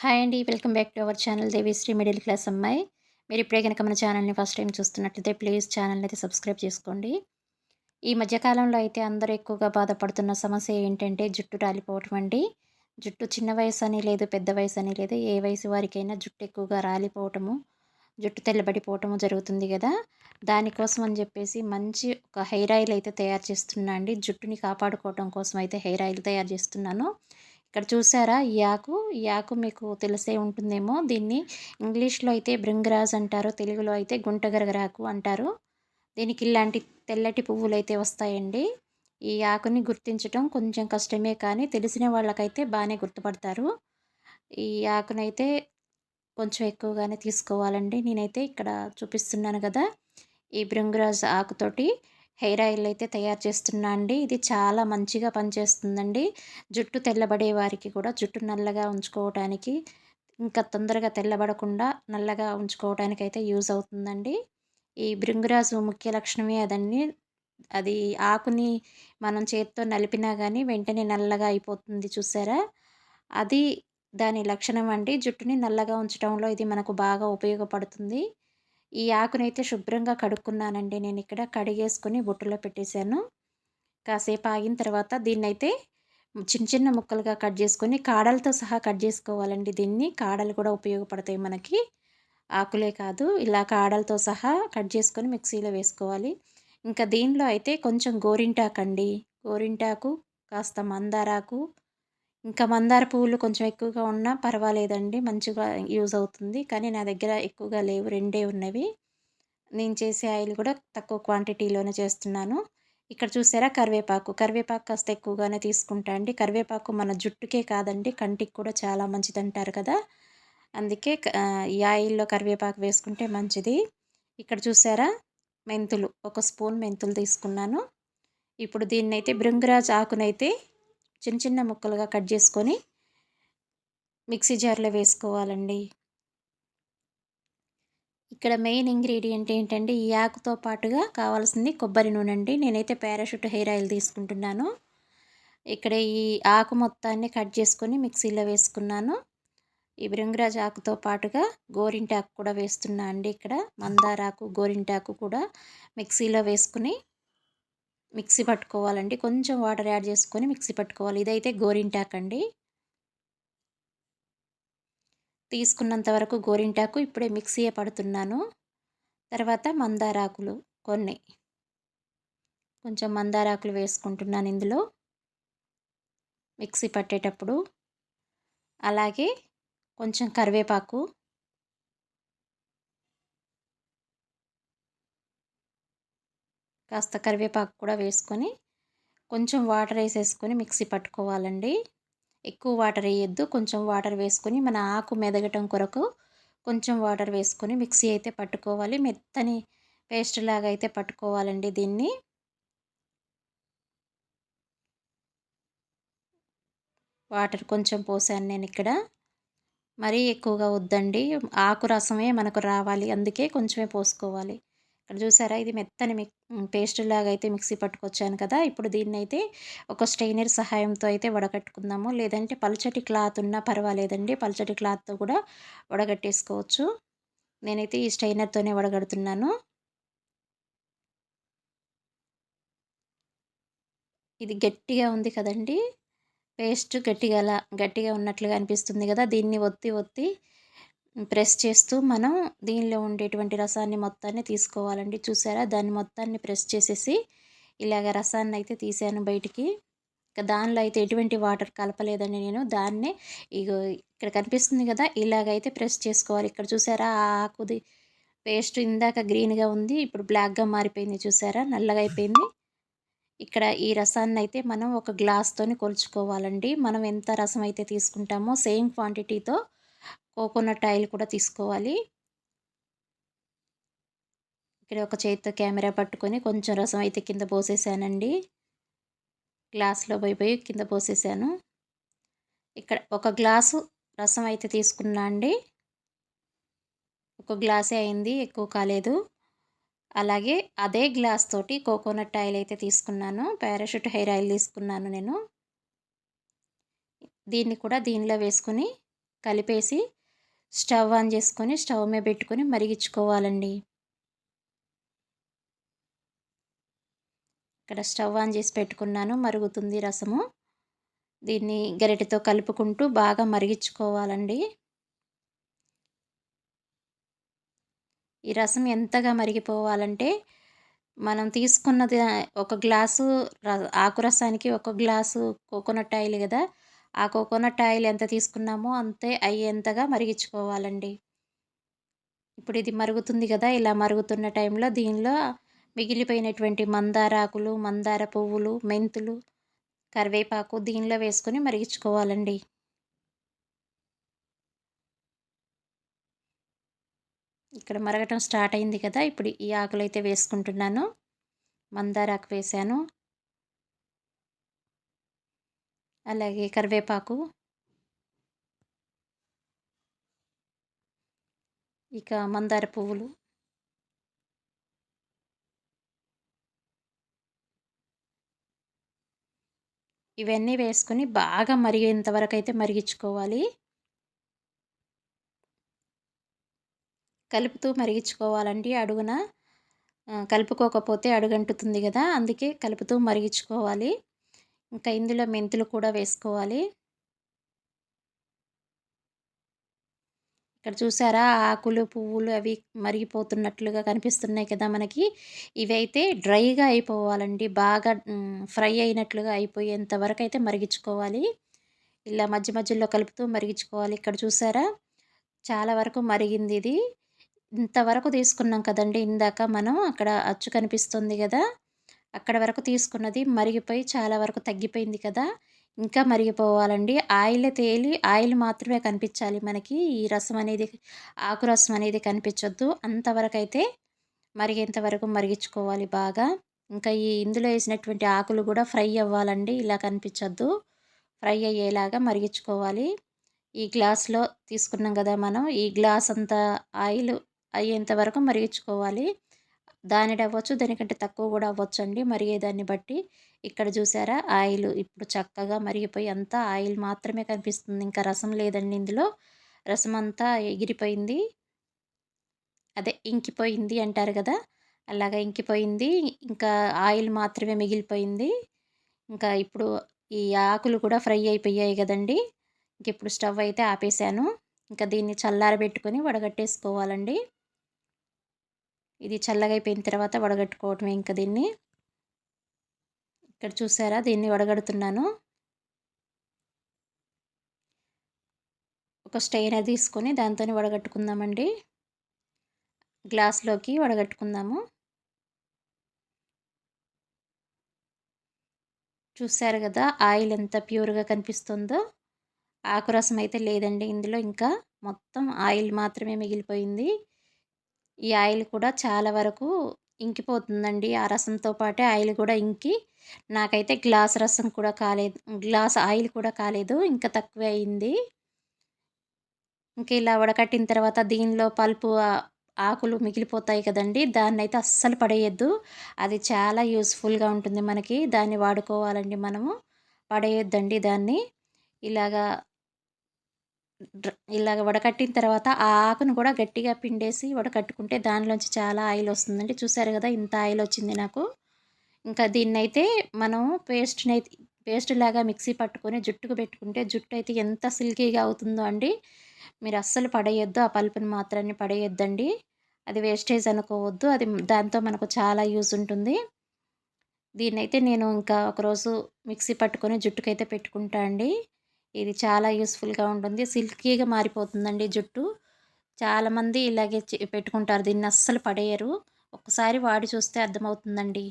Hi అండి. Welcome back to our channel Devisri middle class అమ్మాయి. మీరు ఇప్పుడే కనుక మన ఛానల్ని ఫస్ట్ టైం చూస్తున్నట్లయితే ప్లీజ్ ఛానల్ని అయితే సబ్స్క్రైబ్ చేసుకోండి. ఈ మధ్యకాలంలో అయితే అందరూ ఎక్కువగా బాధపడుతున్న సమస్య ఏంటంటే జుట్టు రాలిపోవటం అండి. జుట్టు చిన్న వయసు అని లేదు పెద్ద వయసు అని లేదు ఏ వయసు వారికైనా జుట్టు ఎక్కువగా రాలిపోవటము జుట్టు తెల్లబడిపోవటము జరుగుతుంది కదా. దానికోసం అని చెప్పేసి మంచి ఒక హెయిర్ ఆయిల్ అయితే తయారు చేస్తున్నా అండి. జుట్టుని కాపాడుకోవటం కోసం అయితే హెయిర్ ఆయిల్ తయారు చేస్తున్నాను. ఇక్కడ చూసారా? ఈ ఆకు ఈ ఆకు మీకు తెలిసే ఉంటుందేమో. దీన్ని ఇంగ్లీష్లో అయితే భృంగరాజ్ అంటారు తెలుగులో అయితే గుంటగరగరాకు అంటారు. దీనికి ఇలాంటి తెల్లటి పువ్వులు అయితే వస్తాయండి. ఈ ఆకుని గుర్తించడం కొంచెం కష్టమే కానీ తెలిసిన వాళ్ళకైతే బాగానే గుర్తుపడతారు. ఈ ఆకునైతే కొంచెం ఎక్కువగానే తీసుకోవాలండి. నేనైతే ఇక్కడ చూపిస్తున్నాను కదా ఈ భృంగరాజ్ ఆకుతోటి హెయిర్ ఆయిల్ అయితే తయారు చేస్తున్నా అండి. ఇది చాలా మంచిగా పనిచేస్తుందండి. జుట్టు తెల్లబడే వారికి కూడా జుట్టు నల్లగా ఉంచుకోవడానికి ఇంకా తొందరగా తెల్లబడకుండా నల్లగా ఉంచుకోవడానికి అయితే యూజ్ అవుతుందండి. ఈ భృంగరాజు ముఖ్య లక్షణమే అదండి. అది ఆకుని మనం చేతితో నలిపినా కానీ వెంటనే నల్లగా అయిపోతుంది చూసారా? అది దాని లక్షణం అండి. జుట్టుని నల్లగా ఉంచడంలో ఇది మనకు బాగా ఉపయోగపడుతుంది. ఈ ఆకునైతే శుభ్రంగా కడుక్కున్నానండి. నేను ఇక్కడ కడిగేసుకొని బొట్టులో పెట్టేశాను. కాసేపు ఆగిన తర్వాత దీన్నైతే చిన్న చిన్న ముక్కలుగా కట్ చేసుకొని కాడలతో సహా కట్ చేసుకోవాలండి దీన్ని. కాడలు కూడా ఉపయోగపడతాయి మనకి. ఆకులే కాదు ఇలా కాడలతో సహా కట్ చేసుకొని మిక్సీలో వేసుకోవాలి. ఇంకా దీనిలో అయితే కొంచెం గోరింటాకు అండి గోరింటాకు కాస్త మందారాకు ఇంకా మందార పువ్వులు కొంచెం ఎక్కువగా ఉన్నా పర్వాలేదండి మంచిగా యూజ్ అవుతుంది. కానీ నా దగ్గర ఎక్కువగా లేవు రెండే ఉన్నవి. నేను చేసే ఆయిల్ కూడా తక్కువ క్వాంటిటీలోనే చేస్తున్నాను. ఇక్కడ చూసారా కరివేపాకు. కరివేపాకు కాస్త ఎక్కువగానే తీసుకుంటా అండి. కరివేపాకు మన జుట్టుకే కాదండి కంటికి కూడా చాలా మంచిది అంటారు కదా. అందుకే ఈ ఆయిల్లో కరివేపాకు వేసుకుంటే మంచిది. ఇక్కడ చూసారా మెంతులు. ఒక స్పూన్ మెంతులు తీసుకున్నాను. ఇప్పుడు దీన్నైతే భృంగరాజ్ ఆకునైతే చిన్న చిన్న ముక్కలుగా కట్ చేసుకొని మిక్సీ జార్లో వేసుకోవాలండి. ఇక్కడ మెయిన్ ఇంగ్రీడియంట్ ఏంటంటే ఈ ఆకుతో పాటుగా కావాల్సింది కొబ్బరి నూనె అండి. నేనైతే పారాషూట్ హెయిర్ ఆయిల్ తీసుకుంటున్నాను. ఇక్కడ ఈ ఆకు మొత్తాన్ని కట్ చేసుకొని మిక్సీలో వేసుకున్నాను. ఈ భృంగరాజ్ ఆకుతో పాటుగా గోరింటాకు కూడా వేస్తున్నా అండి ఇక్కడ. మందారాకు గోరింటాకు కూడా మిక్సీలో వేసుకుని మిక్సీ పట్టుకోవాలండి. కొంచెం వాటర్ యాడ్ చేసుకొని మిక్సీ పట్టుకోవాలి. ఇదైతే గోరింటాకు అండి. తీసుకున్నంత వరకు గోరింటాకు ఇప్పుడే మిక్సీయే పడుతున్నాను. తర్వాత మందారాకులు కొన్ని. కొంచెం మందారాకులు వేసుకుంటున్నాను ఇందులో. మిక్సీ పట్టేటప్పుడు. అలాగే కొంచెం కరివేపాకు కాస్త కరివేపాకు కూడా వేసుకొని కొంచెం వాటర్ వేసేసుకొని మిక్సీ పట్టుకోవాలండి. ఎక్కువ వాటర్ వేయొద్దు. కొంచెం వాటర్ వేసుకొని మన ఆకు మెదగటం కొరకు కొంచెం వాటర్ వేసుకొని మిక్సీ అయితే పట్టుకోవాలి. మెత్తని పేస్ట్ లాగా అయితే పట్టుకోవాలండి దీన్ని. వాటర్ కొంచెం పోసాను నేను ఇక్కడ. మరీ ఎక్కువగా వద్దండి. ఆకు రసమే మనకు రావాలి. అందుకే కొంచెమే పోసుకోవాలి. ఇక్కడ చూసారా? ఇది మెత్తని మిక్ పేస్ట్ లాగా అయితే మిక్సీ పట్టుకొచ్చాను కదా! ఇప్పుడు దీన్ని అయితే ఒక స్టెయినర్ సహాయంతో అయితే వడగట్టుకుందాము. లేదంటే పల్చటి క్లాత్ ఉన్నా పర్వాలేదండి. పల్చటి క్లాత్తో కూడా వడగట్టేసుకోవచ్చు. నేనైతే ఈ స్టెయినర్తోనే వడగడుతున్నాను. ఇది గట్టిగా ఉంది కదండి! పేస్ట్ గట్టిగా గట్టిగా ఉన్నట్లుగా అనిపిస్తుంది కదా! దీన్ని ఒత్తి ఒత్తి ప్రెస్ చేస్తూ మనం దీనిలో ఉండేటువంటి రసాన్ని మొత్తాన్ని తీసుకోవాలండి. చూసారా? దాన్ని మొత్తాన్ని ప్రెస్ చేసేసి ఇలాగ రసాన్ని అయితే తీసాను బయటికి. దానిలో అయితే ఎటువంటి వాటర్ కలపలేదండి నేను. దాన్నే ఇగో ఇక్కడ కనిపిస్తుంది కదా ఇలాగైతే ప్రెస్ చేసుకోవాలి. ఇక్కడ చూసారా? ఆకుది పేస్ట్ ఇందాక గ్రీన్గా ఉంది ఇప్పుడు బ్లాక్గా మారిపోయింది చూసారా? నల్లగా అయిపోయింది. ఇక్కడ ఈ రసాన్ని అయితే మనం ఒక గ్లాస్తోని కొలుచుకోవాలండి. మనం ఎంత రసం అయితే తీసుకుంటామో సేమ్ క్వాంటిటీతో కోకోనట్ ఆయిల్ కూడా తీసుకోవాలి. ఇక్కడ ఒక చేతితో కెమెరా పట్టుకొని కొంచెం రసం అయితే కింద పోసేసానండి. గ్లాస్లో పోయి పోయి కింద పోసేసాను. ఇక్కడ ఒక గ్లాసు రసం అయితే తీసుకున్నా అండి. ఒక గ్లాసే అయింది ఎక్కువ కాలేదు. అలాగే అదే గ్లాస్ తోటి కోకోనట్ ఆయిల్ అయితే తీసుకున్నాను. పారాషూట్ హెయిర్ ఆయిల్ తీసుకున్నాను నేను. దీన్ని కూడా దీనిలో వేసుకుని కలిపేసి స్టవ్ ఆన్ చేసుకొని స్టవ్ మీద పెట్టుకొని మరిగించుకోవాలండి. ఇక్కడ స్టవ్ ఆన్ చేసి పెట్టుకున్నాను మరుగుతుంది రసము. దీన్ని గరిటెతో కలుపుకుంటూ బాగా మరిగించుకోవాలండి. ఈ రసం ఎంతగా మరిగిపోవాలంటే మనం తీసుకున్నది ఒక గ్లాసు ఆకురసానికి ఒక గ్లాసు కోకోనట్ ఆయిల్ కదా ఆ కోకోనట్ ఆయిల్ ఎంత తీసుకున్నామో అంతే అయ్యేంతగా మరిగించుకోవాలండి. ఇప్పుడు ఇది మరుగుతుంది కదా ఇలా మరుగుతున్న టైంలో దీనిలో మిగిలిపోయినటువంటి మందార ఆకులు మందార పువ్వులు మెంతులు కరివేపాకు దీనిలో వేసుకొని మరిగించుకోవాలండి. ఇక్కడ మరగటం స్టార్ట్ అయింది కదా ఇప్పుడు ఈ ఆకులు అయితే వేసుకుంటున్నాను మందారాకు వేసాను. అలాగే కరివేపాకు. ఇక మందార పువ్వులు. ఇవన్నీ వేసుకొని బాగా మరిగేంతవరకు అయితే మరిగించుకోవాలి. కలుపుతూ మరిగించుకోవాలండి అడుగున. కలుపుకోకపోతే అడుగంటుతుంది కదా అందుకే కలుపుతూ మరిగించుకోవాలి. ఇంకా ఇందులో మెంతులు కూడా వేసుకోవాలి. ఇక్కడ చూసారా ఆకులు పువ్వులు అవి మరిగిపోతున్నట్లుగా కనిపిస్తున్నాయి కదా మనకి. ఇవి అయితే డ్రైగా అయిపోవాలండి. బాగా ఫ్రై అయినట్లుగా అయిపోయేంత వరకు అయితే మరిగించుకోవాలి. ఇలా మధ్య మధ్యలో కలుపుతూ మరిగించుకోవాలి. ఇక్కడ చూసారా? చాలా వరకు మరిగింది ఇది. ఇంతవరకు తీసుకున్నాం కదండి. ఇందాక మనం అక్కడ అచ్చు కనిపిస్తుంది కదా. అక్కడ వరకు తీసుకున్నది మరిగిపోయి చాలా వరకు తగ్గిపోయింది కదా! ఇంకా మరిగిపోవాలండి. ఆయిల్ తేలి ఆయిల్ మాత్రమే కనిపించాలి మనకి. ఈ రసం అనేది ఆకు రసం అనేది కనిపించొద్దు. అంతవరకు అయితే మరిగేంత వరకు మరిగించుకోవాలి బాగా. ఇంకా ఈ ఇందులో వేసినటువంటి ఆకులు కూడా ఫ్రై అవ్వాలండి. ఇలా కనిపించొద్దు. ఫ్రై అయ్యేలాగా మరిగించుకోవాలి. ఈ గ్లాస్లో తీసుకున్నాం కదా మనం. ఈ గ్లాస్ అంతా ఆయిల్ అయ్యేంత వరకు మరిగించుకోవాలి. దానిది అవ్వచ్చు దానికంటే తక్కువ కూడా అవ్వచ్చు అండి మరిగేదాన్ని బట్టి? ఇక్కడ చూసారా? ఆయిల్ ఇప్పుడు చక్కగా మరిగిపోయి అంతా ఆయిల్ మాత్రమే కనిపిస్తుంది. ఇంకా రసం లేదండి ఇందులో. రసం అంతా ఎగిరిపోయింది. అదే ఇంకిపోయింది అంటారు కదా? అలాగా ఇంకిపోయింది. ఇంకా ఆయిల్ మాత్రమే మిగిలిపోయింది. ఇంకా ఇప్పుడు ఈ ఆకులు కూడా ఫ్రై అయిపోయాయి కదండి. ఇంక ఇప్పుడు స్టవ్ అయితే ఆపేసాను. ఇంకా దీన్ని చల్లారబెట్టుకొని వడగట్టేసుకోవాలండి. ఇది చల్లగైపోయిన తర్వాత వడగట్టుకోవటమే ఇంకా దీన్ని. ఇక్కడ చూసారా? దీన్ని వడగడుతున్నాను. ఒక స్టెయినర్ తీసుకొని దాంతో వడగట్టుకుందామండి. గ్లాస్లోకి వడగట్టుకుందాము. చూసారు కదా? ఆయిల్ ఎంత ప్యూర్గా కనిపిస్తుందో. ఆకురసం అయితే లేదండి ఇందులో ఇంకా. మొత్తం ఆయిల్ మాత్రమే మిగిలిపోయింది. ఈ ఆయిల్ కూడా చాలా వరకు ఇంకిపోతుందండి. ఆ రసంతో పాటే ఆయిల్ కూడా ఇంకి. నాకైతే గ్లాస్ రసం కూడా కాలేదు. గ్లాస్ ఆయిల్ కూడా కాలేదు. ఇంకా తక్కువే అయింది. ఇంక ఇలా వడకట్టిన తర్వాత దీనిలో పల్పు ఆకులు మిగిలిపోతాయి కదండి. దాన్ని అయితే అస్సలు పడేయద్దు. అది చాలా యూస్ఫుల్గా ఉంటుంది మనకి. దాన్ని వాడుకోవాలండి మనము. పడేయొద్దండి దాన్ని. ఇలాగా ఇలాగ వడకట్టిన తర్వాత ఆ ఆకును కూడా గట్టిగా పిండేసి వడకట్టుకుంటే దానిలోంచి చాలా ఆయిల్ వస్తుందండి. చూసారు కదా ఇంత ఆయిల్ వచ్చింది నాకు. ఇంకా దీన్నైతే మనం పేస్ట్ని అయితే పేస్ట్ లాగా మిక్సీ పట్టుకొని జుట్టుకు పెట్టుకుంటే జుట్టు అయితే ఎంత సిల్కీగా అవుతుందో అండి. మీరు అస్సలు పడేయొద్దు ఆ పల్పుని మాత్రాన్ని పడేయొద్దండి. అది వేస్టేజ్ అనుకోవద్దు. అది దాంతో మనకు చాలా యూజ్ ఉంటుంది. దీన్నైతే నేను ఇంకా ఒకరోజు మిక్సీ పట్టుకొని జుట్టుకైతే పెట్టుకుంటా అండి. ఇది చాలా యూస్ఫుల్గా ఉంటుంది. సిల్కీగా మారిపోతుందండి జుట్టు. చాలామంది ఇలాగే పెట్టుకుంటారు. దీన్ని అస్సలు పడేయరు. ఒక్కసారి వాడి చూస్తే అర్థమవుతుందండి.